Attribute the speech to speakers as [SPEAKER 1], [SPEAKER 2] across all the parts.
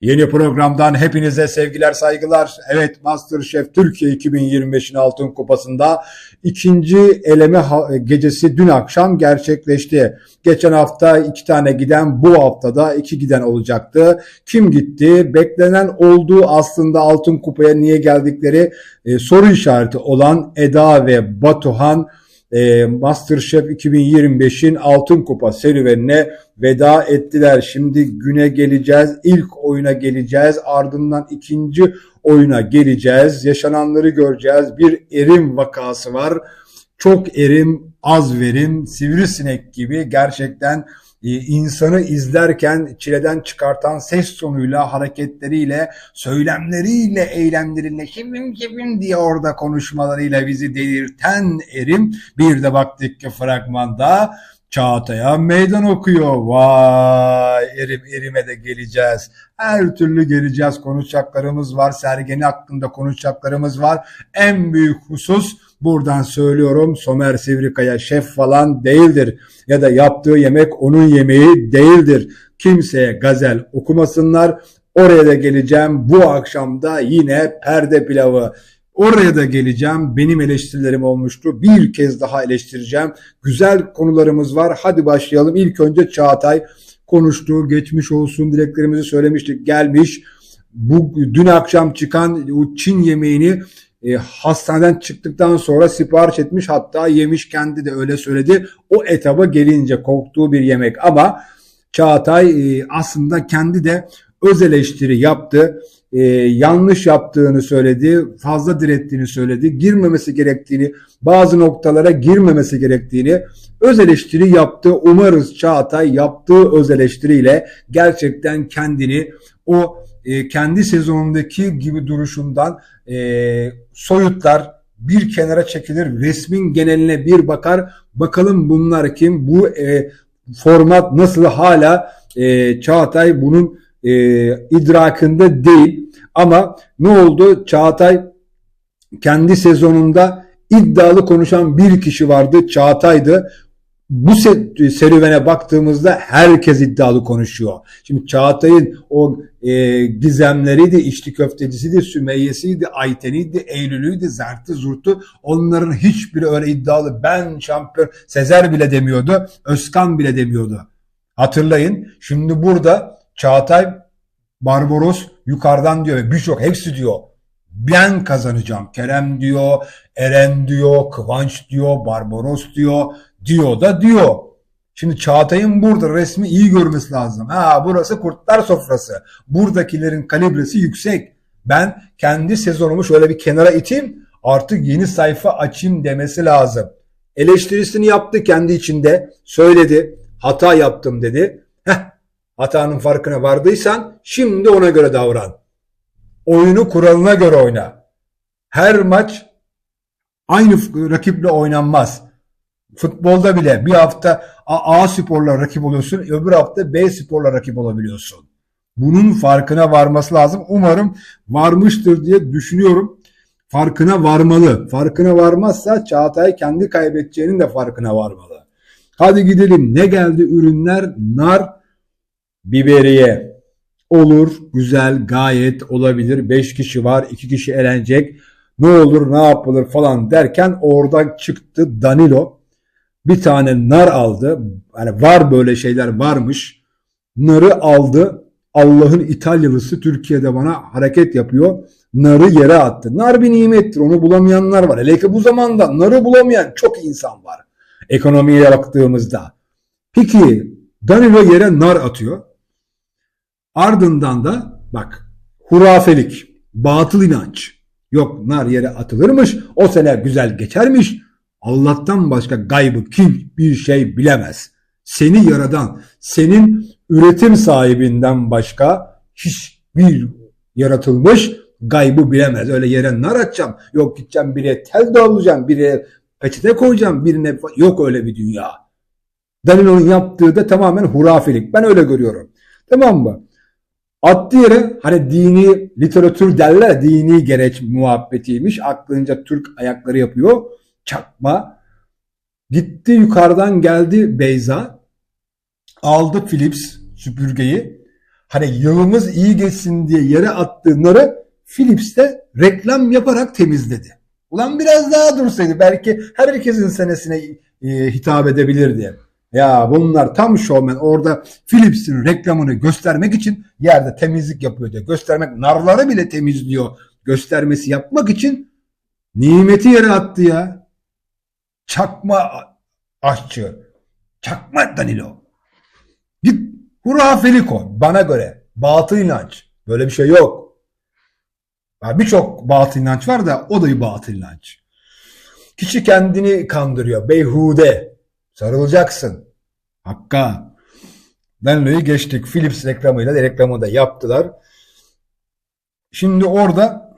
[SPEAKER 1] Yeni programdan hepinize sevgiler saygılar. Evet Masterchef Türkiye 2025'in Altın Kupası'nda ikinci eleme gecesi dün akşam gerçekleşti. Geçen hafta iki tane giden bu haftada iki giden olacaktı. Kim gitti? Beklenen olduğu aslında Altın Kupa'ya niye geldikleri e, soru işareti olan Eda ve Batuhan e, Masterchef 2025'in Altın Kupa serüvenine veda ettiler. Şimdi güne geleceğiz. İlk oyuna geleceğiz. Ardından ikinci oyuna geleceğiz. Yaşananları göreceğiz. Bir erim vakası var. Çok erim, az verim, sivrisinek gibi gerçekten insanı izlerken çileden çıkartan ses tonuyla, hareketleriyle, söylemleriyle, eylemleriyle şibim şibim diye orada konuşmalarıyla bizi delirten Erim bir de baktık ki fragmanda Çağatay'a meydan okuyor. Vay erim erime de geleceğiz. Her türlü geleceğiz. Konuşacaklarımız var. Sergeni hakkında konuşacaklarımız var. En büyük husus buradan söylüyorum Somer Sivrikaya şef falan değildir. Ya da yaptığı yemek onun yemeği değildir. Kimseye gazel okumasınlar. Oraya da geleceğim. Bu akşam da yine perde pilavı. Oraya da geleceğim. Benim eleştirilerim olmuştu. Bir kez daha eleştireceğim. Güzel konularımız var. Hadi başlayalım. İlk önce Çağatay konuştu. Geçmiş olsun dileklerimizi söylemiştik. Gelmiş. Bu dün akşam çıkan o Çin yemeğini e, hastaneden çıktıktan sonra sipariş etmiş hatta yemiş kendi de öyle söyledi. O etaba gelince korktuğu bir yemek ama Çağatay e, aslında kendi de öz eleştiri yaptı. E, yanlış yaptığını söyledi, fazla direttiğini söyledi, girmemesi gerektiğini, bazı noktalara girmemesi gerektiğini öz eleştiri yaptı. Umarız Çağatay yaptığı öz eleştiriyle gerçekten kendini o e, kendi sezonundaki gibi duruşundan e, soyutlar bir kenara çekilir. Resmin geneline bir bakar. Bakalım bunlar kim? Bu e, format nasıl hala e, Çağatay bunun e, idrakında değil. Ama ne oldu? Çağatay kendi sezonunda iddialı konuşan bir kişi vardı. Çağatay'dı bu serüvene baktığımızda herkes iddialı konuşuyor. Şimdi Çağatay'ın o e, gizemleriydi, içli köftecisiydi, Sümeyye'siydi, Ayten'iydi, Eylül'üydü, Zert'i, Zurt'u. Onların hiçbiri öyle iddialı. Ben şampiyon, Sezer bile demiyordu, Özkan bile demiyordu. Hatırlayın. Şimdi burada Çağatay, Barbaros yukarıdan diyor birçok hepsi diyor. Ben kazanacağım. Kerem diyor, Eren diyor, Kıvanç diyor, Barbaros diyor diyor da diyor. Şimdi Çağatay'ın burada resmi iyi görmesi lazım. Ha burası kurtlar sofrası. Buradakilerin kalibresi yüksek. Ben kendi sezonumu şöyle bir kenara iteyim. Artık yeni sayfa açayım demesi lazım. Eleştirisini yaptı kendi içinde. Söyledi. Hata yaptım dedi. Hatanın farkına vardıysan şimdi ona göre davran. Oyunu kuralına göre oyna. Her maç aynı rakiple oynanmaz. Futbolda bile bir hafta A sporla rakip oluyorsun, öbür hafta B sporla rakip olabiliyorsun. Bunun farkına varması lazım. Umarım varmıştır diye düşünüyorum. Farkına varmalı. Farkına varmazsa Çağatay kendi kaybedeceğinin de farkına varmalı. Hadi gidelim. Ne geldi ürünler? Nar, biberiye. Olur, güzel, gayet olabilir. 5 kişi var, 2 kişi elenecek. Ne olur, ne yapılır falan derken oradan çıktı Danilo bir tane nar aldı. Yani var böyle şeyler varmış. Narı aldı. Allah'ın İtalyalısı Türkiye'de bana hareket yapıyor. Narı yere attı. Nar bir nimettir. Onu bulamayanlar var. Hele ki bu zamanda narı bulamayan çok insan var. Ekonomiye baktığımızda. Peki Danilo yere nar atıyor. Ardından da bak hurafelik, batıl inanç. Yok nar yere atılırmış. O sene güzel geçermiş. Allah'tan başka gaybı kim bir şey bilemez. Seni yaradan, senin üretim sahibinden başka hiçbir yaratılmış gaybı bilemez. Öyle yere nar atacağım. Yok gideceğim bire tel doğrayacağım. Bire peçete koyacağım. Birine yok öyle bir dünya. Danilo'nun yaptığı da tamamen hurafelik. Ben öyle görüyorum. Tamam mı? Attı yere hani dini literatür derler dini gereç muhabbetiymiş. Aklınca Türk ayakları yapıyor çakma. Gitti yukarıdan geldi Beyza. Aldı Philips süpürgeyi. Hani yılımız iyi geçsin diye yere attığı narı Philips'te reklam yaparak temizledi. Ulan biraz daha dursaydı belki herkesin senesine e, hitap edebilirdi. Ya bunlar tam şovmen orada Philips'in reklamını göstermek için yerde temizlik yapıyor diye göstermek narları bile temizliyor göstermesi yapmak için nimeti yere attı ya. Çakma aşçı. Çakma Danilo. Git hurafelik o bana göre. Batıl inanç. Böyle bir şey yok. Birçok batıl inanç var da o da bir batıl inanç. Kişi kendini kandırıyor. Beyhude. Sarılacaksın. Hakka. Benlo'yu geçtik. Philips reklamıyla da reklamı da yaptılar. Şimdi orada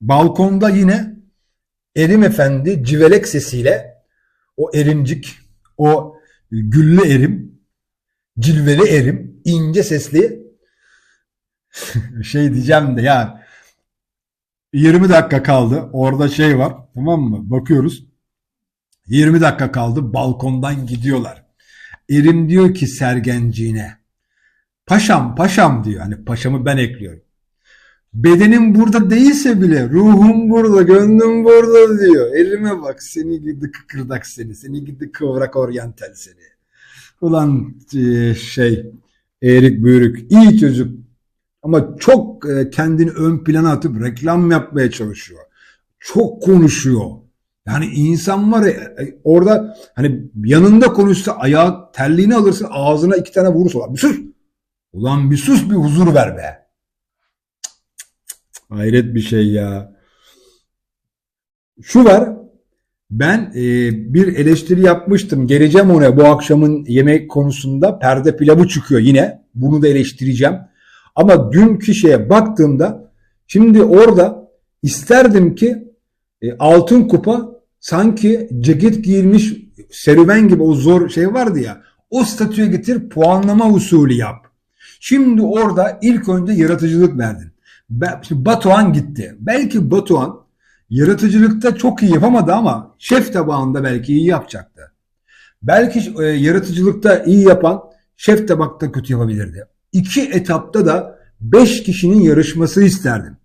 [SPEAKER 1] balkonda yine Erim Efendi civelek sesiyle o erimcik, o güllü erim, cilveli erim, ince sesli şey diyeceğim de ya 20 dakika kaldı. Orada şey var. Tamam mı? Bakıyoruz. 20 dakika kaldı. Balkondan gidiyorlar. Erim diyor ki sergenciğine. Paşam paşam diyor. Hani paşamı ben ekliyorum. Bedenim burada değilse bile ruhum burada, gönlüm burada diyor. Elime bak seni gidi kıkırdak seni, seni gidi kıvrak oryantal seni. Ulan e, şey eğrik büyürük iyi çocuk ama çok e, kendini ön plana atıp reklam yapmaya çalışıyor. Çok konuşuyor. Yani insan var ya e, orada hani yanında konuşsa ayağı terliğini alırsın ağzına iki tane vurursa bir sus. Ulan bir sus bir huzur ver be. Hayret bir şey ya. Şu var. Ben e, bir eleştiri yapmıştım. Geleceğim ona bu akşamın yemek konusunda. Perde pilavı çıkıyor yine. Bunu da eleştireceğim. Ama dünkü şeye baktığımda şimdi orada isterdim ki e, altın kupa sanki ceket giyilmiş serüven gibi o zor şey vardı ya. O statüye getir puanlama usulü yap. Şimdi orada ilk önce yaratıcılık verdin. Şimdi Batuhan gitti. Belki Batuhan yaratıcılıkta çok iyi yapamadı ama şef tabağında belki iyi yapacaktı. Belki e, yaratıcılıkta iyi yapan şef tabakta kötü yapabilirdi. İki etapta da beş kişinin yarışması isterdim.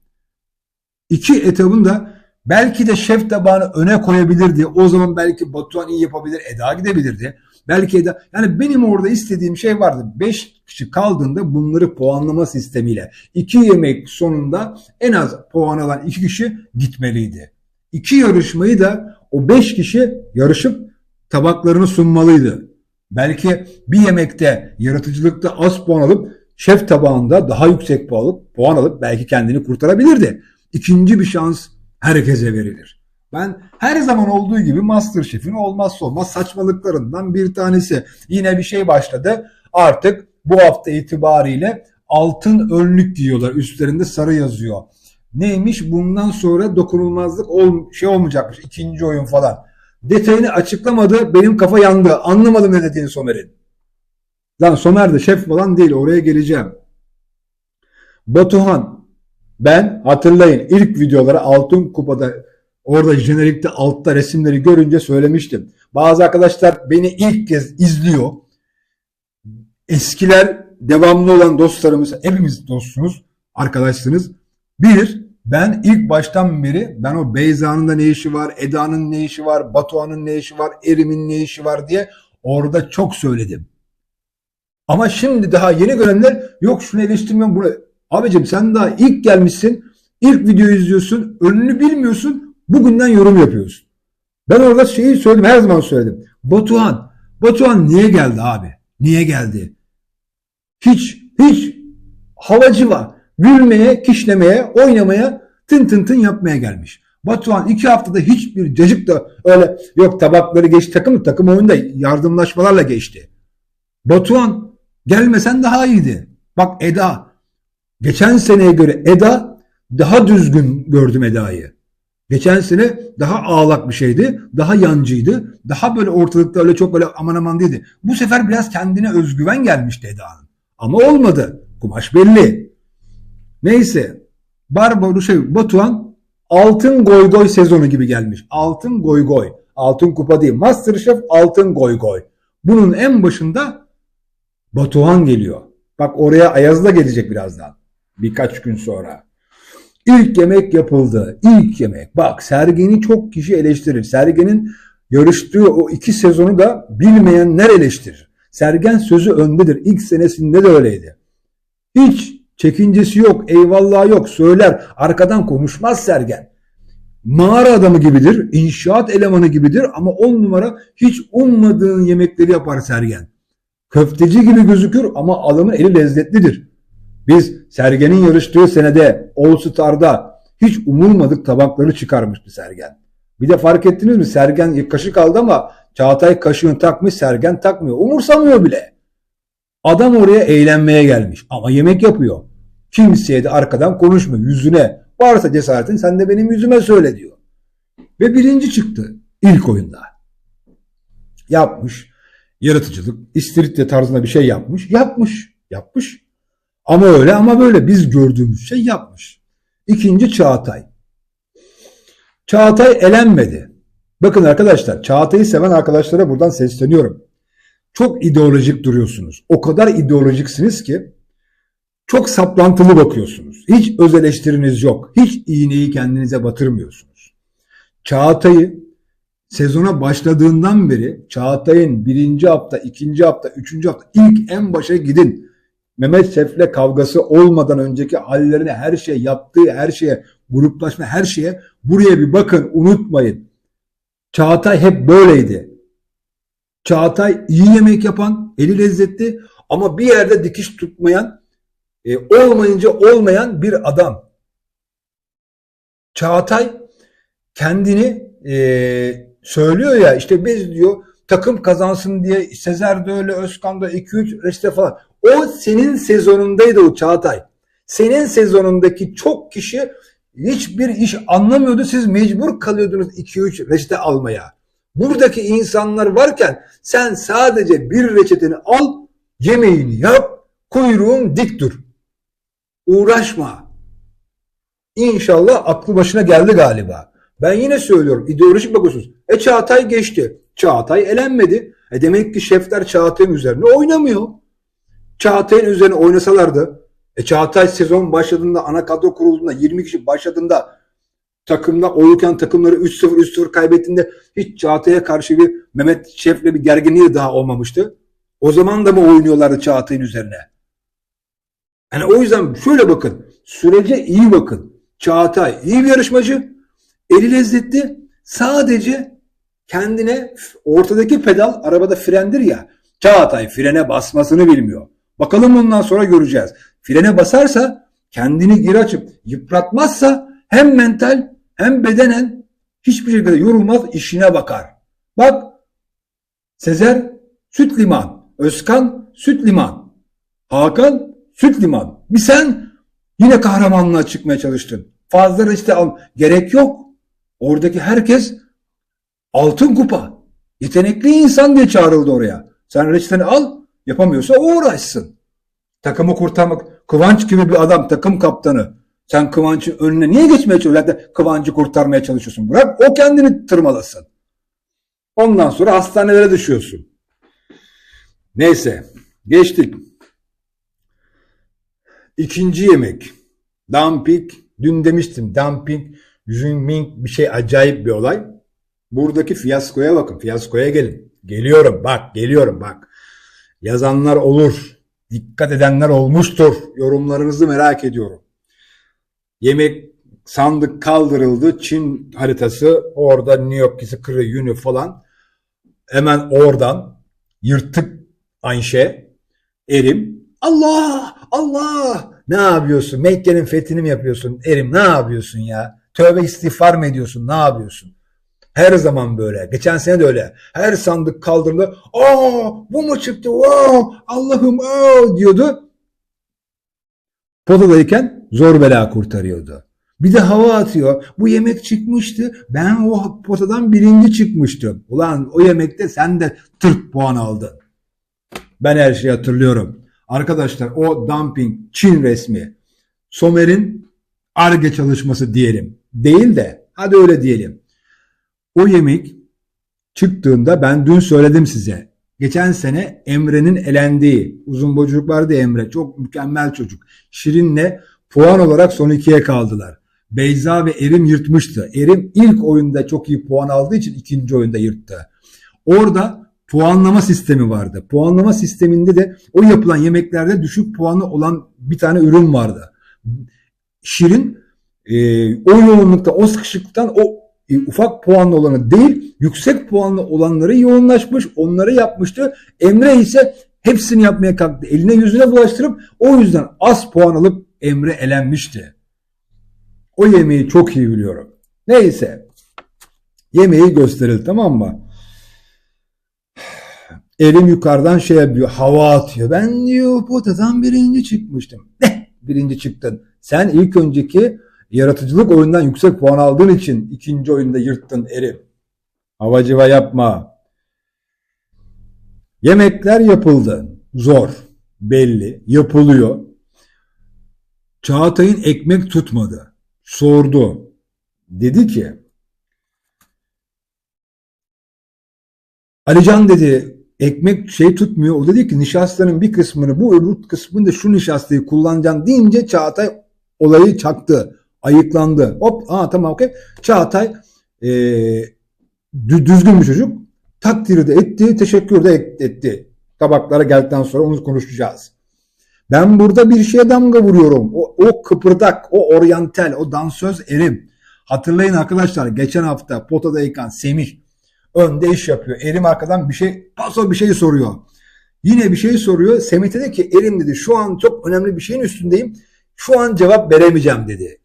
[SPEAKER 1] İki etabın da belki de şef tabağını öne koyabilirdi. O zaman belki Batuhan iyi yapabilir, Eda gidebilirdi. Belki de yani benim orada istediğim şey vardı. 5 kişi kaldığında bunları puanlama sistemiyle iki yemek sonunda en az puan alan iki kişi gitmeliydi. İki yarışmayı da o 5 kişi yarışıp tabaklarını sunmalıydı. Belki bir yemekte yaratıcılıkta az puan alıp şef tabağında daha yüksek puan alıp, puan alıp belki kendini kurtarabilirdi. İkinci bir şans herkese verilir. Ben her zaman olduğu gibi Masterchef'in olmazsa olmaz saçmalıklarından bir tanesi. Yine bir şey başladı. Artık bu hafta itibariyle altın önlük giyiyorlar. Üstlerinde sarı yazıyor. Neymiş? Bundan sonra dokunulmazlık ol, şey olmayacakmış. ikinci oyun falan. Detayını açıklamadı. Benim kafa yandı. Anlamadım ne dediğini Somer'in. Lan Somer de şef falan değil. Oraya geleceğim. Batuhan ben hatırlayın ilk videoları Altın Kupa'da Orada jenerikte altta resimleri görünce söylemiştim. Bazı arkadaşlar beni ilk kez izliyor. Eskiler devamlı olan dostlarımız, hepimiz dostsunuz, arkadaşsınız. Bilir ben ilk baştan beri ben o Beyza'nın da ne işi var, Eda'nın ne işi var, Batuhan'ın ne işi var, Erim'in ne işi var diye orada çok söyledim. Ama şimdi daha yeni görenler yok şunu eleştirmiyorum bunu. Abicim sen daha ilk gelmişsin, ilk videoyu izliyorsun, önünü bilmiyorsun. Bugünden yorum yapıyorsun. Ben orada şeyi söyledim her zaman söyledim. Batuhan. Batuhan niye geldi abi? Niye geldi? Hiç hiç havacı var. Gülmeye, kişlemeye, oynamaya, tın tın tın yapmaya gelmiş. Batuhan iki haftada hiçbir cacık da öyle yok tabakları geç takım takım oyunda yardımlaşmalarla geçti. Batuhan gelmesen daha iyiydi. Bak Eda. Geçen seneye göre Eda daha düzgün gördüm Eda'yı. Geçen sene daha ağlak bir şeydi. Daha yancıydı. Daha böyle ortalıkta öyle çok böyle aman aman değildi. Bu sefer biraz kendine özgüven gelmişti Eda'nın. Ama olmadı. Kumaş belli. Neyse. Barbaros şey Batuhan altın goy goy sezonu gibi gelmiş. Altın goy goy. Altın kupa değil. Masterchef altın goy goy. Bunun en başında Batuhan geliyor. Bak oraya Ayaz da gelecek birazdan. Birkaç gün sonra. İlk yemek yapıldı. İlk yemek. Bak Sergen'i çok kişi eleştirir. Sergen'in yarıştığı o iki sezonu da bilmeyenler eleştirir. Sergen sözü öndedir. İlk senesinde de öyleydi. Hiç çekincesi yok, eyvallah yok, söyler. Arkadan konuşmaz Sergen. Mağara adamı gibidir, inşaat elemanı gibidir ama on numara hiç ummadığın yemekleri yapar Sergen. Köfteci gibi gözükür ama adamın eli lezzetlidir. Biz Sergen'in yarıştığı senede All Star'da hiç umulmadık tabakları çıkarmıştı Sergen. Bir de fark ettiniz mi? Sergen kaşık aldı ama Çağatay kaşığını takmış, Sergen takmıyor. Umursamıyor bile. Adam oraya eğlenmeye gelmiş ama yemek yapıyor. Kimseye de arkadan konuşmuyor yüzüne. Varsa cesaretin sen de benim yüzüme söyle diyor. Ve birinci çıktı ilk oyunda. Yapmış. Yaratıcılık, istiridye tarzında bir şey yapmış. Yapmış. Yapmış. Ama öyle ama böyle biz gördüğümüz şey yapmış. İkinci Çağatay. Çağatay elenmedi. Bakın arkadaşlar Çağatay'ı seven arkadaşlara buradan sesleniyorum. Çok ideolojik duruyorsunuz. O kadar ideolojiksiniz ki çok saplantılı bakıyorsunuz. Hiç öz eleştiriniz yok. Hiç iğneyi kendinize batırmıyorsunuz. Çağatay'ı sezona başladığından beri Çağatay'ın birinci hafta, ikinci hafta, üçüncü hafta ilk en başa gidin. Mehmet Sef'le kavgası olmadan önceki hallerine her şey yaptığı her şeye gruplaşma her şeye buraya bir bakın unutmayın. Çağatay hep böyleydi. Çağatay iyi yemek yapan, eli lezzetli ama bir yerde dikiş tutmayan, e, olmayınca olmayan bir adam. Çağatay kendini e, söylüyor ya işte biz diyor takım kazansın diye Sezer de öyle Özkan da 2-3 reçete falan. O senin sezonundaydı o Çağatay. Senin sezonundaki çok kişi hiçbir iş anlamıyordu. Siz mecbur kalıyordunuz 2-3 reçete almaya. Buradaki insanlar varken sen sadece bir reçeteni al, yemeğini yap, kuyruğun dik dur. Uğraşma. İnşallah aklı başına geldi galiba. Ben yine söylüyorum ideolojik bakıyorsunuz. E Çağatay geçti. Çağatay elenmedi. E demek ki şefler Çağatay'ın üzerine oynamıyor. Çağatay'ın üzerine oynasalardı e Çağatay sezon başladığında ana kadro kurulduğunda 20 kişi başladığında takımda olurken takımları 3-0 3-0 kaybettiğinde hiç Çağatay'a karşı bir Mehmet Şef'le bir gerginliği daha olmamıştı. O zaman da mı oynuyorlardı Çağatay'ın üzerine? Yani o yüzden şöyle bakın. Sürece iyi bakın. Çağatay iyi bir yarışmacı. Eli lezzetli. Sadece kendine ortadaki pedal arabada frendir ya. Çağatay frene basmasını bilmiyor. Bakalım bundan sonra göreceğiz. Frene basarsa kendini geri açıp yıpratmazsa hem mental hem bedenen hiçbir şekilde yorulmaz işine bakar. Bak Sezer süt liman, Özkan süt liman, Hakan süt liman. Bir sen yine kahramanlığa çıkmaya çalıştın. Fazla işte al. Gerek yok. Oradaki herkes altın kupa. Yetenekli insan diye çağrıldı oraya. Sen reçeteni al, yapamıyorsa o uğraşsın. Takımı kurtarmak, Kıvanç gibi bir adam, takım kaptanı. Sen Kıvanç'ın önüne niye geçmeye çalışıyorsun? Kıvanç'ı kurtarmaya çalışıyorsun. Bırak o kendini tırmalasın. Ondan sonra hastanelere düşüyorsun. Neyse geçtik. İkinci yemek. Dumping. Dün demiştim dumping, zooming bir şey acayip bir olay. Buradaki fiyaskoya bakın. Fiyaskoya gelin. Geliyorum bak geliyorum bak. Yazanlar olur. Dikkat edenler olmuştur. Yorumlarınızı merak ediyorum. Yemek sandık kaldırıldı. Çin haritası orada New York Kırı Yünü falan. Hemen oradan yırtık Ayşe Erim Allah Allah ne yapıyorsun? Mekke'nin fethini mi yapıyorsun? Erim ne yapıyorsun ya? Tövbe istiğfar mı ediyorsun? Ne yapıyorsun? Her zaman böyle. Geçen sene de öyle. Her sandık kaldırıldı. Aa bu mu çıktı? Aa, Allah'ım aa diyordu. Podadayken zor bela kurtarıyordu. Bir de hava atıyor. Bu yemek çıkmıştı. Ben o potadan birinci çıkmıştım. Ulan o yemekte sen de 40 puan aldın. Ben her şeyi hatırlıyorum. Arkadaşlar o dumping Çin resmi. Somer'in ARGE çalışması diyelim. Değil de hadi öyle diyelim. O yemek çıktığında ben dün söyledim size. Geçen sene Emre'nin elendiği, uzun boycuk vardı Emre, çok mükemmel çocuk. Şirin'le puan olarak son ikiye kaldılar. Beyza ve Erim yırtmıştı. Erim ilk oyunda çok iyi puan aldığı için ikinci oyunda yırttı. Orada puanlama sistemi vardı. Puanlama sisteminde de o yapılan yemeklerde düşük puanı olan bir tane ürün vardı. Şirin e, o yoğunlukta, o sıkışıklıktan o e, ufak puanlı olanı değil, yüksek puanlı olanları yoğunlaşmış, onları yapmıştı. Emre ise hepsini yapmaya kalktı. Eline yüzüne bulaştırıp o yüzden az puan alıp Emre elenmişti. O yemeği çok iyi biliyorum. Neyse. Yemeği gösterildi tamam mı? Elim yukarıdan şey yapıyor, hava atıyor. Ben diyor potadan birinci çıkmıştım. Ne? Birinci çıktın. Sen ilk önceki yaratıcılık oyundan yüksek puan aldığın için ikinci oyunda yırttın Erim. Havacıva yapma. Yemekler yapıldı. Zor. Belli. Yapılıyor. Çağatay'ın ekmek tutmadı. Sordu. Dedi ki Alican dedi ekmek şey tutmuyor. O dedi ki nişastanın bir kısmını bu öbür kısmını da şu nişastayı kullanacaksın deyince Çağatay olayı çaktı. Ayıklandı. Hop aa tamam okey. Çağatay e, düzgün bir çocuk. Takdiri de etti. Teşekkür de etti. Tabaklara geldikten sonra onu konuşacağız. Ben burada bir şeye damga vuruyorum. O, o kıpırdak, o oryantal, o dansöz erim. Hatırlayın arkadaşlar geçen hafta potadayken Semih önde iş yapıyor. Erim arkadan bir şey, paso bir şey soruyor. Yine bir şey soruyor. Semih dedi ki Erim dedi şu an çok önemli bir şeyin üstündeyim. Şu an cevap veremeyeceğim dedi.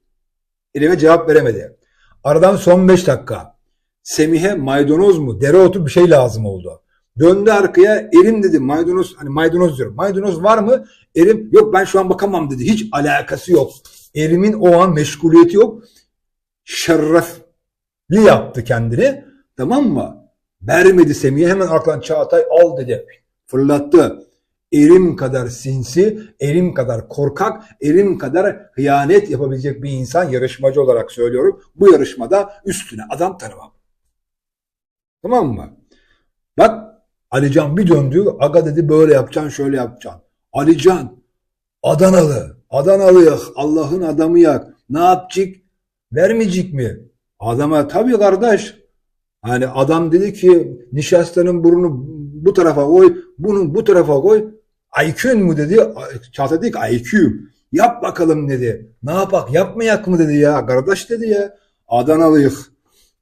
[SPEAKER 1] Erim'e cevap veremedi. Aradan son 5 dakika. Semih'e maydanoz mu, dereotu bir şey lazım oldu. Döndü arkaya Erim dedi maydanoz hani maydanoz diyorum. Maydanoz var mı? Erim yok ben şu an bakamam dedi. Hiç alakası yok. Erim'in o an meşguliyeti yok. Şerefli yaptı kendini. Tamam mı? Vermedi Semih'e hemen arkadan Çağatay al dedi. Fırlattı. Erim kadar sinsi, erim kadar korkak, erim kadar hıyanet yapabilecek bir insan yarışmacı olarak söylüyorum. Bu yarışmada üstüne adam tanımam. Tamam mı? Bak Alican bir döndü. Aga dedi böyle yapacaksın şöyle yapacaksın. Alican Adanalı. Adanalı Allah'ın adamı yak. Ne yapacak? Vermeyecek mi? Adama tabii kardeş. Hani adam dedi ki nişastanın burnunu bu tarafa koy, bunu bu tarafa koy. Aykün mu dedi. Çağatay dedi ki Ayküm. Yap bakalım dedi. Ne yapak yapmayak mı dedi ya. Kardeş dedi ya. Adanalıyık.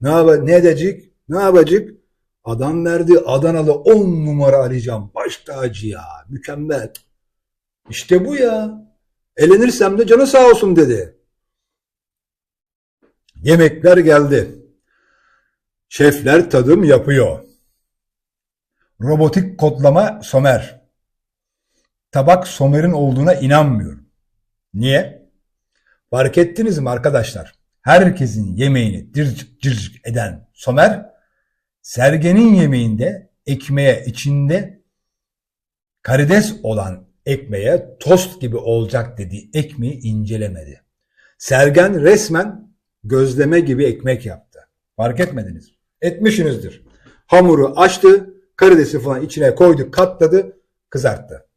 [SPEAKER 1] Ne, yap ne edecek? Ne yapacak? Adam verdi Adanalı 10 numara Alican. Baş tacı ya. Mükemmel. İşte bu ya. Elenirsem de canı sağ olsun dedi. Yemekler geldi. Şefler tadım yapıyor. Robotik kodlama Somer. Tabak Somer'in olduğuna inanmıyorum. Niye? Fark ettiniz mi arkadaşlar? Herkesin yemeğini dircik dircik eden Somer Sergenin yemeğinde ekmeğe içinde karides olan ekmeğe tost gibi olacak dediği ekmeği incelemedi. Sergen resmen gözleme gibi ekmek yaptı. Fark etmediniz. Etmişsinizdir. Hamuru açtı, karidesi falan içine koydu, katladı, kızarttı.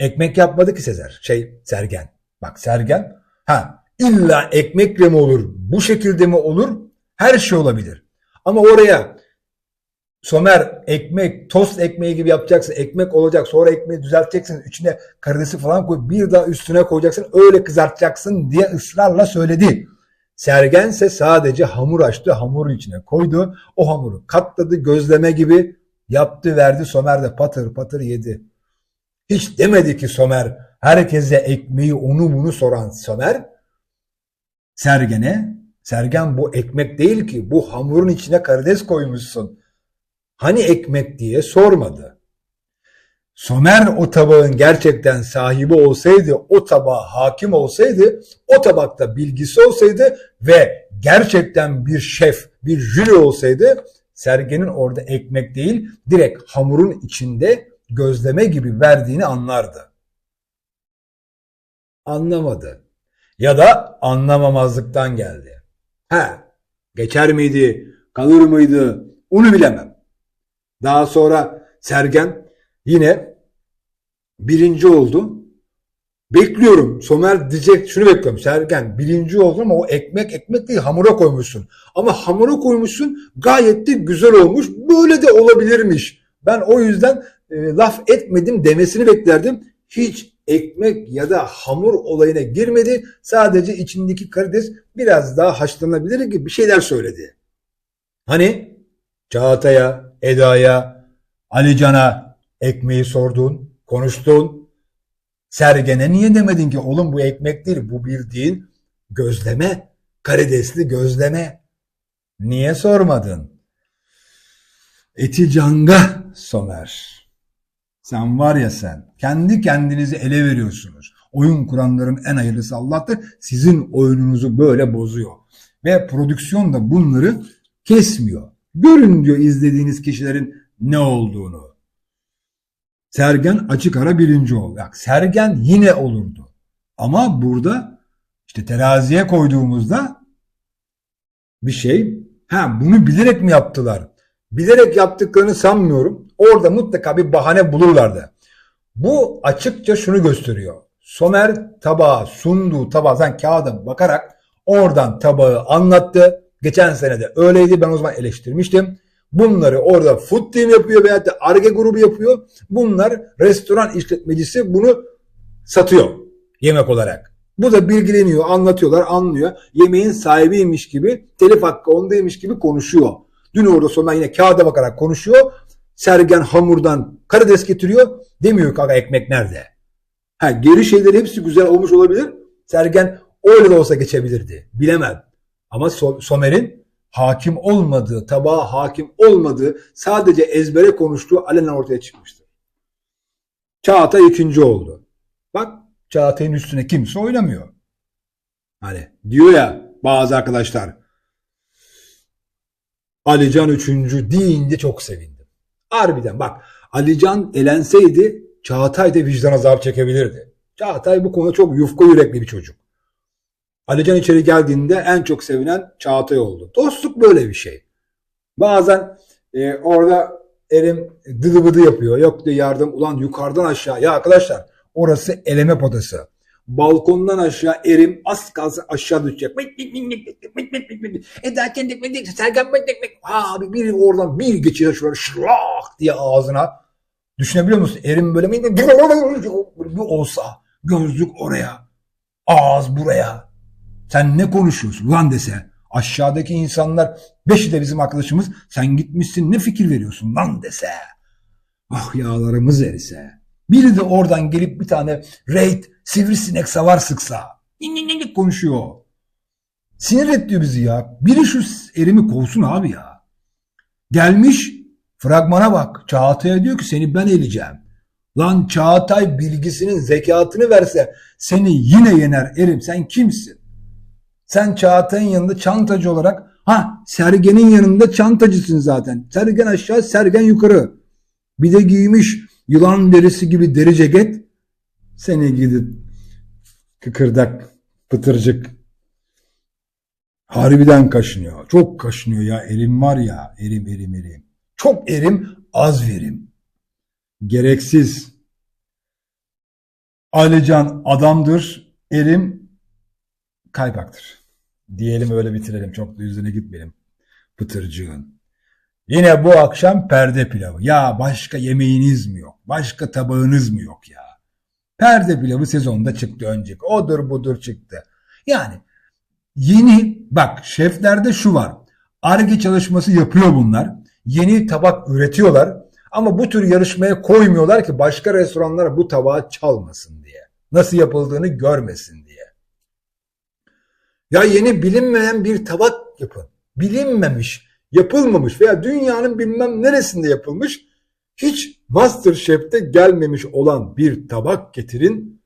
[SPEAKER 1] Ekmek yapmadı ki Sezer. Şey Sergen. Bak Sergen. Ha illa ekmekle mi olur? Bu şekilde mi olur? Her şey olabilir. Ama oraya Somer ekmek, tost ekmeği gibi yapacaksın. Ekmek olacak. Sonra ekmeği düzelteceksin. içine karidesi falan koy. Bir daha üstüne koyacaksın. Öyle kızartacaksın diye ısrarla söyledi. Sergense sadece hamur açtı. Hamuru içine koydu. O hamuru katladı. Gözleme gibi yaptı verdi. Somer de patır patır yedi. Hiç demedi ki Somer. Herkese ekmeği onu bunu soran Somer. Sergen'e Sergen bu ekmek değil ki bu hamurun içine karides koymuşsun. Hani ekmek diye sormadı. Somer o tabağın gerçekten sahibi olsaydı, o tabağa hakim olsaydı, o tabakta bilgisi olsaydı ve gerçekten bir şef, bir jüri olsaydı Sergen'in orada ekmek değil, direkt hamurun içinde gözleme gibi verdiğini anlardı. Anlamadı. Ya da anlamamazlıktan geldi. Ha, geçer miydi, kalır mıydı onu bilemem. Daha sonra Sergen yine birinci oldu. Bekliyorum. Somer diyecek şunu bekliyorum. Sergen birinci oldun ama o ekmek ekmek değil hamura koymuşsun. Ama hamura koymuşsun gayet de güzel olmuş. Böyle de olabilirmiş. Ben o yüzden e, laf etmedim demesini beklerdim. Hiç ekmek ya da hamur olayına girmedi. Sadece içindeki karides biraz daha haşlanabilir gibi bir şeyler söyledi. Hani Çağatay'a, Eda'ya, Alican'a ekmeği sordun, konuştun. Sergen'e niye demedin ki oğlum bu ekmek değil bu bildiğin gözleme, karidesli gözleme. Niye sormadın? Eti canga Somer. Sen var ya sen kendi kendinizi ele veriyorsunuz. Oyun kuranların en hayırlısı Allah'tır. Sizin oyununuzu böyle bozuyor. Ve prodüksiyon da bunları kesmiyor. Görün diyor izlediğiniz kişilerin ne olduğunu. Sergen açık ara birinci oldu. Bak, Sergen yine olurdu. Ama burada işte teraziye koyduğumuzda bir şey ha bunu bilerek mi yaptılar? Bilerek yaptıklarını sanmıyorum. Orada mutlaka bir bahane bulurlardı. Bu açıkça şunu gösteriyor. Somer tabağı sunduğu tabağa sen kağıda bakarak oradan tabağı anlattı. Geçen sene de öyleydi. Ben o zaman eleştirmiştim. Bunları orada food team yapıyor veya da ARGE grubu yapıyor. Bunlar restoran işletmecisi bunu satıyor yemek olarak. Bu da bilgileniyor, anlatıyorlar, anlıyor. Yemeğin sahibiymiş gibi, telif hakkı ondaymış gibi konuşuyor. Dün orada sonra yine kağıda bakarak konuşuyor. Sergen hamurdan karides getiriyor. Demiyor ki ekmek nerede? Ha, geri şeyler hepsi güzel olmuş olabilir. Sergen öyle de olsa geçebilirdi. Bilemem. Ama Somer'in hakim olmadığı, tabağa hakim olmadığı, sadece ezbere konuştuğu alenen ortaya çıkmıştı. Çağatay ikinci oldu. Bak Çağatay'ın üstüne kimse oynamıyor. Hani diyor ya bazı arkadaşlar Alican üçüncü deyince çok sevindim. Harbiden bak Alican elenseydi Çağatay da vicdan azabı çekebilirdi. Çağatay bu konuda çok yufka yürekli bir çocuk. Alican içeri geldiğinde en çok sevinen Çağatay oldu. Dostluk böyle bir şey. Bazen e, orada erim dıdı bıdı yapıyor. Yok diyor yardım ulan yukarıdan aşağı. Ya arkadaşlar orası eleme potası. Balkondan aşağı erim az kalsın aşağı düşecek. Eda kendi Sergen abi bir oradan bir geçiyor şöyle şlak diye ağzına. Düşünebiliyor musun? Erim böyle bir olsa gözlük oraya ağız buraya sen ne konuşuyorsun lan dese. Aşağıdaki insanlar beşi de bizim arkadaşımız sen gitmişsin ne fikir veriyorsun lan dese. Ah yağlarımız erise. Biri de oradan gelip bir tane raid sivrisinek savar sıksa. konuşuyor. Sinir ediyor bizi ya. Biri şu erimi kovsun abi ya. Gelmiş fragmana bak. Çağatay'a diyor ki seni ben eleyeceğim. Lan Çağatay bilgisinin zekatını verse seni yine yener erim. Sen kimsin? Sen Çağatay'ın yanında çantacı olarak ha Sergen'in yanında çantacısın zaten. Sergen aşağı Sergen yukarı. Bir de giymiş yılan derisi gibi deri ceket. Seni gidip kıkırdak pıtırcık harbiden kaşınıyor. Çok kaşınıyor ya erim var ya erim erim erim. Çok erim az verim. Gereksiz. Alican adamdır. Erim kaybaktır. Diyelim öyle bitirelim. Çok da yüzüne gitmeyelim. Pıtırcığın. Yine bu akşam perde pilavı. Ya başka yemeğiniz mi yok? Başka tabağınız mı yok ya? Perde pilavı sezonda çıktı önceki. Odur budur çıktı. Yani yeni bak şeflerde şu var. Arge çalışması yapıyor bunlar. Yeni tabak üretiyorlar. Ama bu tür yarışmaya koymuyorlar ki başka restoranlara bu tabağı çalmasın diye. Nasıl yapıldığını görmesin diye. Ya yeni bilinmeyen bir tabak yapın. Bilinmemiş, yapılmamış veya dünyanın bilmem neresinde yapılmış hiç Masterchef'te gelmemiş olan bir tabak getirin.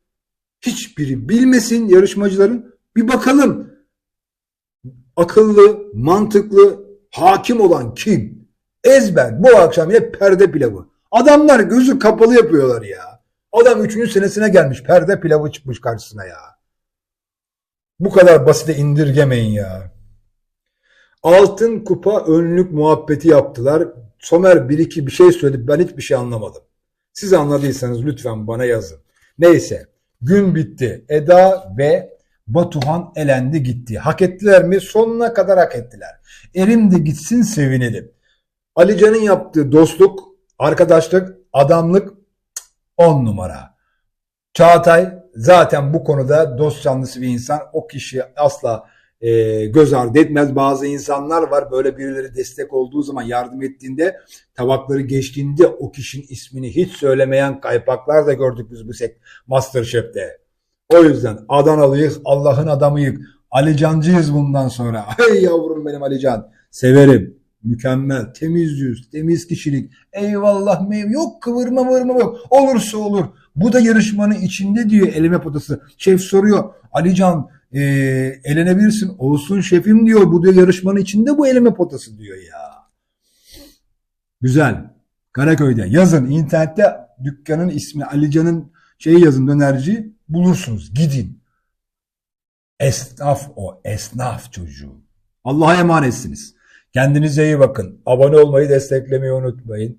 [SPEAKER 1] Hiçbiri bilmesin yarışmacıların. Bir bakalım. Akıllı, mantıklı, hakim olan kim? Ezber bu akşam yine perde pilavı. Adamlar gözü kapalı yapıyorlar ya. Adam üçüncü senesine gelmiş perde pilavı çıkmış karşısına ya. Bu kadar basite indirgemeyin ya. Altın kupa önlük muhabbeti yaptılar. Somer bir iki bir şey söyledi. Ben hiçbir şey anlamadım. Siz anladıysanız lütfen bana yazın. Neyse. Gün bitti. Eda ve Batuhan elendi gitti. Hak ettiler mi? Sonuna kadar hak ettiler. Erim de gitsin sevinelim. Alican'ın yaptığı dostluk, arkadaşlık, adamlık 10 numara. Çağatay zaten bu konuda dost canlısı bir insan. O kişi asla e, göz ardı etmez. Bazı insanlar var böyle birileri destek olduğu zaman yardım ettiğinde tabakları geçtiğinde o kişinin ismini hiç söylemeyen kaypaklar da gördük biz bu sek Masterchef'te. O yüzden Adanalıyız, Allah'ın adamıyız. Alicancıyız bundan sonra. Hey yavrum benim Alican. Severim. Mükemmel. Temiz yüz, temiz kişilik. Eyvallah mev. Yok kıvırma mıvırma yok. Olursa olur. Bu da yarışmanın içinde diyor eleme potası. Şef soruyor. Alican e, elenebilirsin. Olsun şefim diyor. Bu diyor yarışmanın içinde bu eleme potası diyor ya. Güzel. Karaköy'de yazın internette dükkanın ismi Alican'ın şeyi yazın dönerci bulursunuz. Gidin. Esnaf o. Esnaf çocuğu. Allah'a emanetsiniz. Kendinize iyi bakın. Abone olmayı desteklemeyi unutmayın.